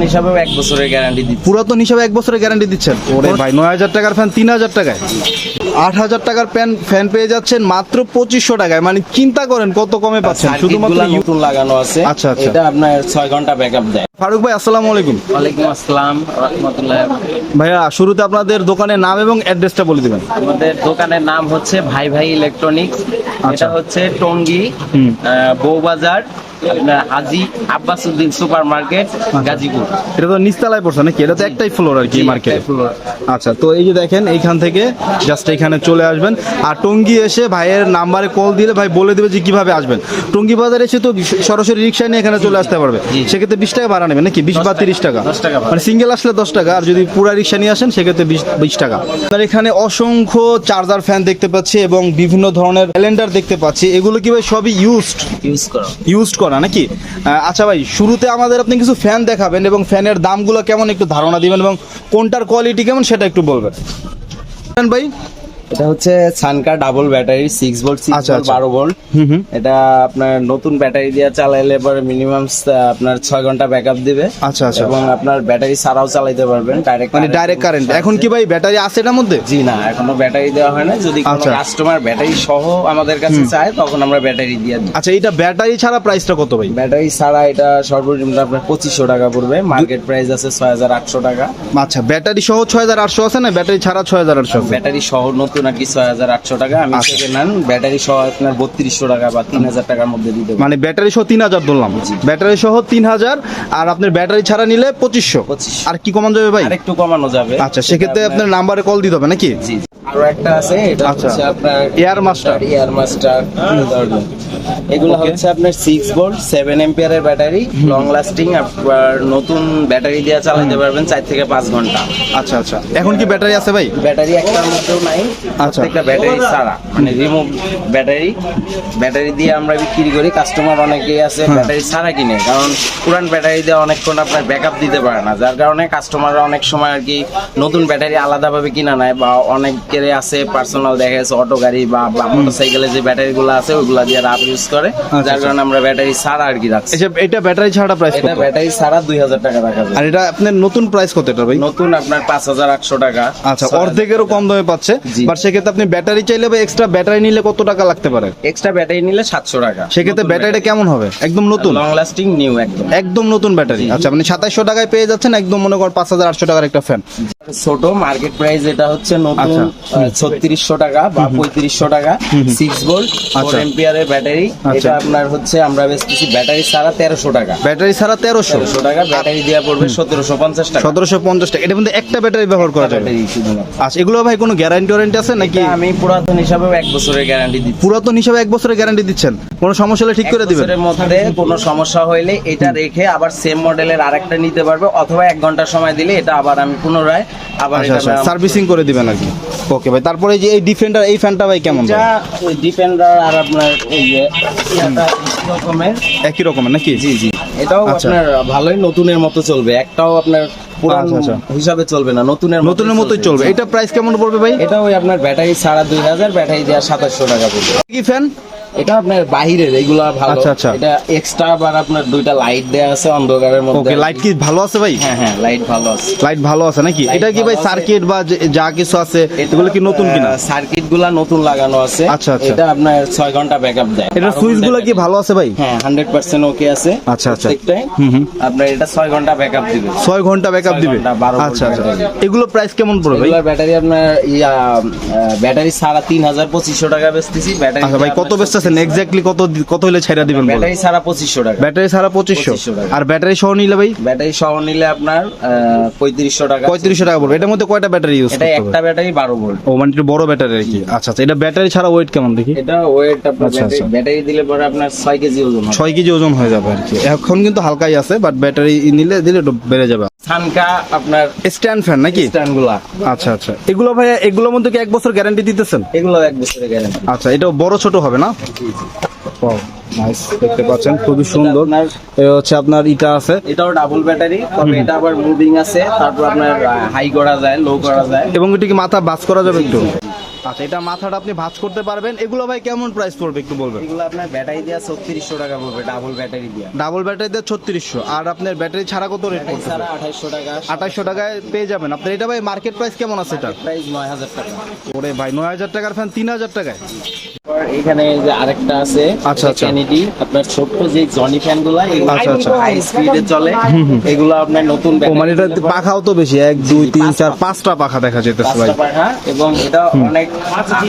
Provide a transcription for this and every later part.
পুরাতন হিসাবেও এক বছরের গ্যারান্টি দিচ্ছি। পুরাতন হিসাবে এক বছরের গ্যারান্টি দিচ্ছেন। ওরে ভাই নয় হাজার টাকার ফ্যান তিন হাজার টাকায়। আট হাজার টাকার প্যান ফ্যান পেয়ে যাচ্ছেন মাত্র পঁচিশশো টাকায়। মানে চিন্তা করেন কত কমে পাচ্ছেন। শুধুমাত্র নতুন লাগানো আছে। আচ্ছা, আচ্ছা। এটা আপনার ছয় ঘণ্টা ব্যাকআপ দেয়। ফারুক ভাই আসসালামু আলাইকুম। ওয়ালাইকুম আসসালাম রহমতুল্লাহ। ভাইয়া শুরুতে আপনাদের দোকানের নাম এবং অ্যাড্রেসটা বলে দিবেন। আমাদের দোকানের নাম হচ্ছে ভাই ভাই ইলেকট্রনিক্স আচ্ছা। এটা হচ্ছে টঙ্গী আহ, বউবাজার আপনার হাজি আব্বাসউদ্দিন সুপার মার্কেট গাজীপুর। এটা তো নিচতলায় পড়ছে নাকি? এটা তো একটাই ফ্লোর আর কি মার্কেট আচ্ছা তো এই যে দেখেন এইখান থেকে জাস্ট এখানে চলে আসবেন। আর টঙ্গি এসে ভাইয়ের নাম্বারে কল দিলে ভাই বলে দেবে যে কীভাবে আসবেন। টঙ্গি বাজার এসে তো সরাসরি রিক্সা নিয়ে এখানে চলে আসতে পারবে। সেক্ষেত্রে বিশ টাকা ভাড়া নেবেন নাকি? বিশ বা তিরিশ টাকা 10 টাকা ভাড়া। মানে সিঙ্গেল আসলে দশ টাকা আর যদি পুরা রিক্সা নিয়ে আসেন সেক্ষেত্রে বিশ বিশ টাকা। আর এখানে অসংখ্য চার্জার ফ্যান দেখতে পাচ্ছি এবং বিভিন্ন ধরনের ক্যালেন্ডার দেখতে পাচ্ছি। এগুলো কি ভাই সবই ইউজড ইউজ করো। ইউজড করা। নাকি? আচ্ছা ভাই, শুরুতে আমাদের আপনি কিছু ফ্যান দেখাবেন এবং ফ্যানের দামগুলো কেমন একটু ধারণা দিবেন এবং কোনটার কোয়ালিটি কেমন সেটা একটু বলবেন। ভাই এটা হচ্ছে সানকা double battery six volt six আচ্ছা, ভোল্ট আচ্ছা। বারো ভোল্ট এটা আপনার নতুন ব্যাটারি দিয়ে চালাইলে পরে মিনিমাম আপনার ছয় ঘণ্টা ব্যাকআপ দিবে। আচ্ছা, আচ্ছা। এবং আপনার ব্যাটারি ছাড়াও চালাইতে পারবেন ডাইরেক্ট মানে ডাইরেক্ট কারেন্ট এখন কি ভাই ব্যাটারি আছে এটার মধ্যে? জি না এখনও ব্যাটারি দেওয়া হয় না। যদি কোনো আচ্ছা। কাস্টমার ব্যাটারি সহ আমাদের কাছে চায় তখন আমরা ব্যাটারি দিয়ে দিই। আচ্ছা এটা ব্যাটারি ছাড়া প্রাইসটা কত ভাই? ব্যাটারি ছাড়া এটা সর্বনিম্ন আপনার পঁচিশশো টাকা পড়বে। মার্কেট প্রাইস আছে ছয় হাজার আটশো টাকা। আচ্ছা ব্যাটারি সহ ছয় হাজার আটশো আছে না ব্যাটারি ছাড়া ছয় হাজার আটশো ব্যাটারি সহ নতুন আর নাকি ছয় হাজার আটশো টাকা। আমি। থেকে নেন ব্যাটারি সহ আপনার বত্রিশশো টাকা বা তিন হাজার টাকার মধ্যে দিতে। মানে ব্যাটারি সহ তিন হাজার ধরলাম ব্যাটারি সহ তিন হাজার আর আপনার ব্যাটারি ছাড়া নিলে পঁচিশশো। 2500 আর কি কমানো যাবে ভাই? একটু কমানো যাবে। আচ্ছা সেক্ষেত্রে আপনার নাম্বারে কল দিতে হবে নাকি। আরও একটা আছে এটা আচ্ছা। হচ্ছে আপনার এয়ার মাস্টার এয়ার মাস্টার এগুলো হচ্ছে আপনার সিক্স ভোল্ট সেভেন এম্পিয়ারের ব্যাটারি লং লাস্টিং আপনার নতুন ব্যাটারি দিয়ে চালাতে পারবেন চার থেকে পাঁচ ঘণ্টা। আচ্ছা আচ্ছা। এখন কি ব্যাটারি আছে ভাই? ব্যাটারি একটার মধ্যেও নাই। আচ্ছা। প্রত্যেকটা ব্যাটারি ছাড়া। মানে রিমুভ ব্যাটারি ব্যাটারি দিয়ে আমরা বিক্রি করি। কাস্টমার অনেকেই আছে। ব্যাটারি ছাড়া কিনে। কারণ পুরান ব্যাটারি দিয়ে অনেকক্ষণ আপনার ব্যাকআপ দিতে পারে না। যার কারণে কাস্টমাররা অনেক সময় আর কি নতুন ব্যাটারি আলাদাভাবে কিনা নেয় বা অনেকের আছে পার্সোনাল দেখা যাচ্ছে অটো গাড়ি বা মোটরসাইকেলে যে ব্যাটারিগুলো আছে ওইগুলা দিয়ে রাফ ইউজ করে যার আচ্ছা। কারণে আমরা ব্যাটারি ছাড়া আর কি রাখছি। এই যে এটা ব্যাটারি ছাড়া প্রাইস এটা ব্যাটারি ছাড়া দুই হাজার টাকা রাখা যায়। আর এটা আপনার নতুন প্রাইস কত এটা ভাই? নতুন আপনার পাঁচ হাজার আটশো টাকা। আচ্ছা অর্ধেকেরও কম দামে পাচ্ছে। বাট সেক্ষেত্রে আপনি ব্যাটারি চাইলে বা এক্সট্রা ব্যাটারি নিলে কত টাকা লাগতে পারে? এক্সট্রা ব্যাটারি নিলে সাতশো টাকা। সেক্ষেত্রে ব্যাটারিটা কেমন হবে? একদম নতুন? লং লাস্টিং নিউ একদম। একদম নতুন ব্যাটারি আচ্ছা আপনি সাতাইশশো টাকায় পেয়ে যাচ্ছেন একদম মনে কর পাঁচ হাজার আটশো টাকার একটা ফ্যান ছোট মার্কেট প্রাইস এটা হচ্ছে নতুন আচ্ছা। ছত্রিশশো টাকা বা পঁয়ত্রিশশো টাকা সিক্স ভোল্ট ফোর আচ্ছা। এম্পিয়ারের ব্যাটারি আচ্ছা। এটা আপনার হচ্ছে আমরা বেচতেছি ব্যাটারি ছাড়া তেরোশো টাকা। ব্যাটারি ছাড়া তেরোশো। টাকা ব্যাটারি দেওয়া পড়বে সতেরোশো পঞ্চাশ টাকা। সতেরোশো পঞ্চাশ টাকা। এটা মধ্যে একটা ব্যাটারি ব্যবহার করা যাবে। আচ্ছা এগুলো ভাই কোনো গ্যারান্টি ওয়ারেন্টি আছে নাকি? আমি পুরাতন হিসাবেও এক বছরের গ্যারান্টি দিচ্ছি। পুরাতন হিসাবে এক বছরের গ্যারান্টি দিচ্ছেন। কোনো সমস্যা হলে ঠিক করে দিবেন। বছরের মধ্যে কোনো সমস্যা হইলে এটা রেখে আবার সেম মডেলের আরেকটা নিতে পারবে অথবা এক ঘণ্টা সময় দিলে এটা আবার আমি পুনরায় আবার আচ্ছা এটা আচ্ছা। সার্ভিসিং করে দিবেন আর কি। ওকে ভাই তারপরে এই যে এই ডিফেন্ডার এই ফ্যানটা ভাই কেমন ডিফেন্ডার আর আপনার এই যে রকমের একই রকমের নাকি? জি জি। এটাও আচ্ছা। আপনার ভালোই নতুনের মতো চলবে। একটাও আপনার পুরান আচ্ছা, আচ্ছা। হিসাবে চলবে না নতুনের নতুনের মতোই চলবে। এটা প্রাইস কেমন পড়বে ভাই? এটা ওই আপনার ব্যাটারি ছাড়া দুই হাজার ব্যাটারি দেওয়া সাতাশশো টাকা পড়বে। কি ফ্যান এটা আপনার বাহিরের এগুলো ভালো। আচ্ছা, আচ্ছা। এটা এক্সট্রা আবার আপনার দুইটা লাইট দেওয়া আছে অন্ধকারের মধ্যে। ওকে লাইট কি ভালো আছে ভাই? হ্যাঁ হ্যাঁ লাইট ভালো আছে। লাইট ভালো আছে নাকি? এটা কি ভাই সার্কিট বা যা কিছু আছে এগুলো কি নতুন কিনা? সার্কিটগুলা নতুন লাগানো আছে। আচ্ছা, আচ্ছা। এটা আপনার ছয় ঘণ্টা ব্যাকআপ দেয়। এটার সুইচগুলো কি ভালো আছে ভাই? হ্যাঁ হান্ড্রেড পার্সেন্ট ওকে আছে। আচ্ছা, আচ্ছা। প্রত্যেকটাই। হুম। আপনার এটা ছয় ঘণ্টা ব্যাকআপ দিবে। ছয় ঘণ্টা ব্যাকআপ দিবে? ঘণ্টা, 12 ভোল্ট আচ্ছা আচ্ছা। এগুলো প্রাইস কেমন পড়বে ভাই? এগুলার ব্যাটারি আপনার ব্যাটারি তিন হাজার পঁচিশশো টাকা বেচতেছি। ব্যাটারি আচ্ছা ভাই কত বেচতেছেন এক্স্যাক্টলি কত কত হলে ছাইরা দিবেন ব্যাটারি সাড়ে পঁচিশশো টাকা। ব্যাটারি ছাড়া পঁচিশশো। 2500 টাকা। আর ব্যাটারি সহ নিলে ভাই? ব্যাটারি সহ নিলে আপনার পঁয়ত্রিশশো টাকা পঁয়ত্রিশশো টাকা পড়বে এটার মধ্যে কয়টা ব্যাটারি ইউজ এটা একটা ব্যাটারি বারো ভোল্ট ও মানে বড় ব্যাটারি আর কি। আচ্ছা আচ্ছা এটা ব্যাটারি ছাড়া ওয়েট কেমন দেখি? এটা ওয়েট আপনার আচ্ছা, ব্যাটারি- আচ্ছা। দিলে পরে আপনার ছয় কেজি ওজন হবে। কেজি ওজন হয়ে যাবে আর কি। এখন কিন্তু হালকাই আছে বাট ব্যাটারি নিলে দিলে একটু বেড়ে যাবে। সানকা আপনার স্ট্যান্ড ফ্যান নাকি? স্ট্যান্ডগুলা আচ্ছা আচ্ছা। এগুলো ভাই এগুলোর মধ্যে কি এক বছর গ্যারান্টি দিতেছেন? এগুলো এক বছরের গ্যারান্টি আচ্ছা এটা বড় ছোট হবে না? নাইস দেখতে পাচ্ছেন খুবই সুন্দর। হচ্ছে আপনার ইটা আছে। এটাও ডাবল ব্যাটারি তবে এটা আবার মুভিং আছে তারপর আপনার হাই করা যায় লো করা যায়। এবং এটা কি মাথা বাস করা যাবে একটু? আচ্ছা এটা মাথাটা আপনি ভাঁজ করতে পারবেন। এগুলো ভাই কেমন প্রাইস পড়বে একটু বলবেন? এগুলো আপনার ব্যাটারি দেওয়া ছত্রিশশো টাকা পড়বে ডাবল ব্যাটারি দেওয়া ডাবল ব্যাটারিতে ছত্রিশশো। আর আপনার ব্যাটারি ছাড়া কত রেট পড়ছে এছাড়া আঠাইশশো টাকা। আঠাশশো টাকায় পেয়ে যাবেন। আপনার এটা ভাই মার্কেট প্রাইস কেমন আছে এটা? প্রাইস নয় হাজার টাকা। ওরে ভাই নয় হাজার টাকার ফ্যান তিন হাজার টাকায়। এখানে যে আরেকটা আছে আচ্ছা, আচ্ছা। ক্যানেডি আপনার ছোট্ট যে জনি ফ্যানগুলা আচ্ছা, আচ্ছা। হাই স্পিডে চলে। এগুলো আপনার নতুন মানে এটা পাখাও তো বেশি এক দুই তিন চার পাঁচটা পাখা দেখা যেতেছে ভাই। পাঁচটা পাখা এবং এটা অনেক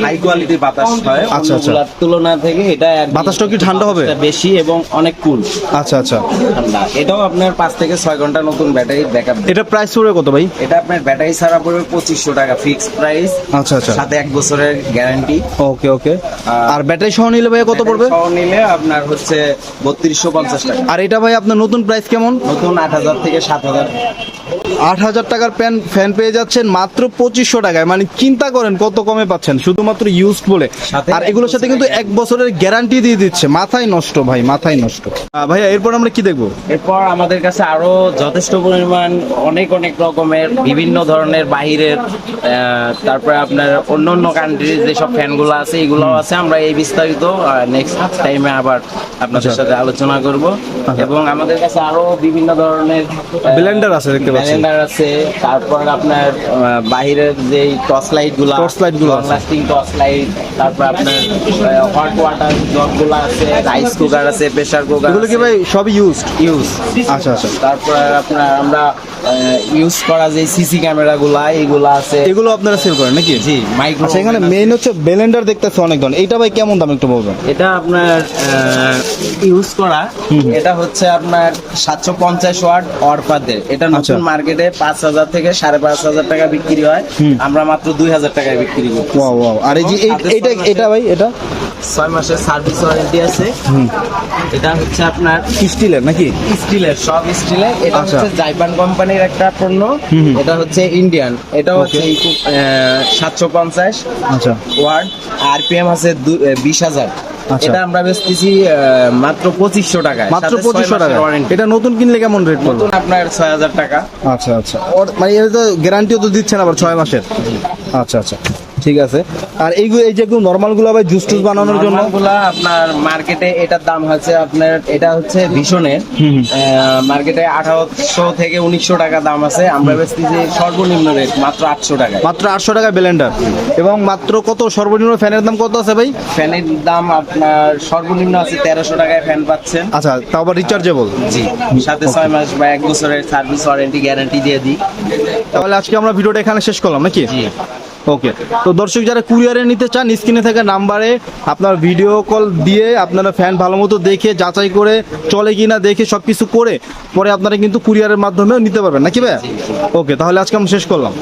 হাই কোয়ালিটির বাতাস হয়। আচ্ছা, আচ্ছা। তুলনা থেকে এটা বাতাসটাও কি ঠান্ডা হবে? বেশি এবং অনেক কুল আচ্ছা আচ্ছা। ঠান্ডা। এটাও আপনার পাঁচ থেকে ছয় ঘণ্টা নতুন ব্যাটারি ব্যাকআপ এটা প্রাইস পড়বে কত ভাই? এটা আপনার ব্যাটারি ছাড়া পড়বে পঁচিশশো টাকা ফিক্স প্রাইস আচ্ছা আচ্ছা। সাথে এক বছরের গ্যারান্টি ওকে ওকে। আর ব্যাটারি সহ নিলে ভাই কত পড়বে? সহ নিলে আপনার হচ্ছে বত্রিশশো পঞ্চাশ টাকা। আর এটা ভাই আপনার নতুন প্রাইস কেমন? নতুন আট হাজার থেকে সাত হাজার। আট হাজার টাকার প্যান ফ্যান পেয়ে যাচ্ছেন মাত্র পঁচিশশো টাকায়। মানে চিন্তা করেন কত কমে পাচ্ছেন শুধুমাত্র ইউজ বলে। আর এগুলোর সাথে কিন্তু এক বছরের গ্যারান্টি দিয়ে দিচ্ছে। মাথায় নষ্ট ভাই মাথায় নষ্ট। ভাইয়া এরপর আমরা কি দেখব? এরপর আমাদের কাছে আরও যথেষ্ট পরিমাণ অনেক অনেক রকমের বিভিন্ন ধরনের বাহিরের তারপরে আপনার অন্য অন্য কান্ট্রির যেসব ফ্যানগুলো আছে এগুলো আছে। আমরা এই বিস্তারিত নেক্সট টাইমে আবার আপনাদের আচ্ছা। সাথে আলোচনা করব। এবং আমাদের কাছে আরও বিভিন্ন ধরনের Blender আছে দেখতে পাচ্ছি। ব্লেন্ডার আছে। তারপর আপনার বাহিরের যে টর্চ লাইটগুলা Torch light গুলো। লাস্টিং টর্চ লাইট তারপর আপনার হট ওয়াটার জগগুলো আছে রাইস কুকার আছে প্রেসার কুকার এগুলো কি ভাই সবই ইউজ ইউজ আচ্ছা আচ্ছা। তারপর আপনার আমরা ইউজ করা যে সিসি ক্যামেরা গুলা এগুলা আছে। এগুলো আপনারা সেল করেন নাকি? জি মাইক্রো আচ্ছা এখানে মেইন হচ্ছে বেলেন্ডার দেখতেছে অনেক ধরনের। এইটা ভাই কেমন দাম একটু বলবেন? এটা আপনার ইউজ করা। এটা হচ্ছে আপনার সাতশো পঞ্চাশ ওয়াট অরপাদের। এটা নতুন আচ্ছা। মার্কেটে পাঁচ হাজার থেকে সাড়ে পাঁচ হাজার টাকা বিক্রি হয়। আমরা মাত্র দুই হাজার টাকায় বিক্রি করি। ওয়াও ওয়াও আর এই যে এইটা এটা ভাই এটা? ছয় মাসের সার্ভিস ওয়ারেন্টি আছে। এটা হচ্ছে আপনার স্টিলের নাকি? স্টিলের সব স্টিলের। এটা আচ্ছা। হচ্ছে জাইপান কোম্পানির একটা পণ্য। এটা হচ্ছে ইন্ডিয়ান এটা হচ্ছে সাতশো পঞ্চাশ আচ্ছা। ওয়ার্ড আরপিএম আছে বিশ হাজার। আচ্ছা। এটা আমরা বেচতেছি মাত্র পঁচিশশো টাকায়। মাত্র পঁচিশশো টাকা। এটা নতুন কিনলে কেমন রেট পড়বে? নতুন আপনার ছয় হাজার টাকা। আচ্ছা আচ্ছা। মানে এর তো গ্যারান্টিও তো দিচ্ছেন আবার ছয় মাসের। আচ্ছা আচ্ছা। ঠিক আছে। আর এইগুলো এই যে নর্মালগুলো আবার জুস টুস বানানোর জন্য? গুলা আপনার মার্কেটে এটার দাম হচ্ছে আপনার এটা হচ্ছে ভীষণের। মার্কেটে আঠারোশো থেকে উনিশশো টাকা দাম আছে। আমরা বেচতেছি সর্বনিম্ন রেট মাত্র আটশো টাকা মাত্র আটশো টাকা ব্লেন্ডার এবং মাত্র কত সর্বনিম্ন ফ্যানের দাম কত আছে ভাই? ফ্যানের দাম আপনার সর্বনিম্ন আছে তেরোশো টাকায় ফ্যান পাচ্ছেন। আচ্ছা তাও আবার রিচার্জেবল জি সাথে ছয় মাস বা এক বছরের সার্ভিস ওয়ারেন্টি গ্যারান্টি দিয়ে দিই। তাহলে আজকে আমরা ভিডিওটা এখানে শেষ করলাম নাকি? জি। ওকে। তো দর্শক, যারা কুরিয়ারে নিতে চান, স্ক্রিনে থাকা নাম্বারে আপনার ভিডিও কল দিয়ে আপনারা ফ্যান ভালো মতো দেখে, যাচাই করে, চলে কি না দেখে সব কিছু করে, পরে আপনারা কিন্তু কুরিয়ারের মাধ্যমেও নিতে পারবেন। নাকি ভাই ওকে, তাহলে আজকে আমি শেষ করলাম।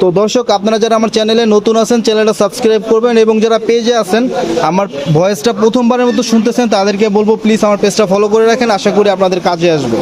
তো দর্শক, আপনারা যারা আমার চ্যানেলে নতুন আছেন চ্যানেলটা সাবস্ক্রাইব করবেন এবং যারা পেজে আছেন, আমার ভয়েসটা প্রথমবারের মতো শুনতেছেন, তাদেরকে বলব প্লিজ আমার পেজটা ফলো করে রাখেন। আশা করি আপনাদের কাজে আসবে।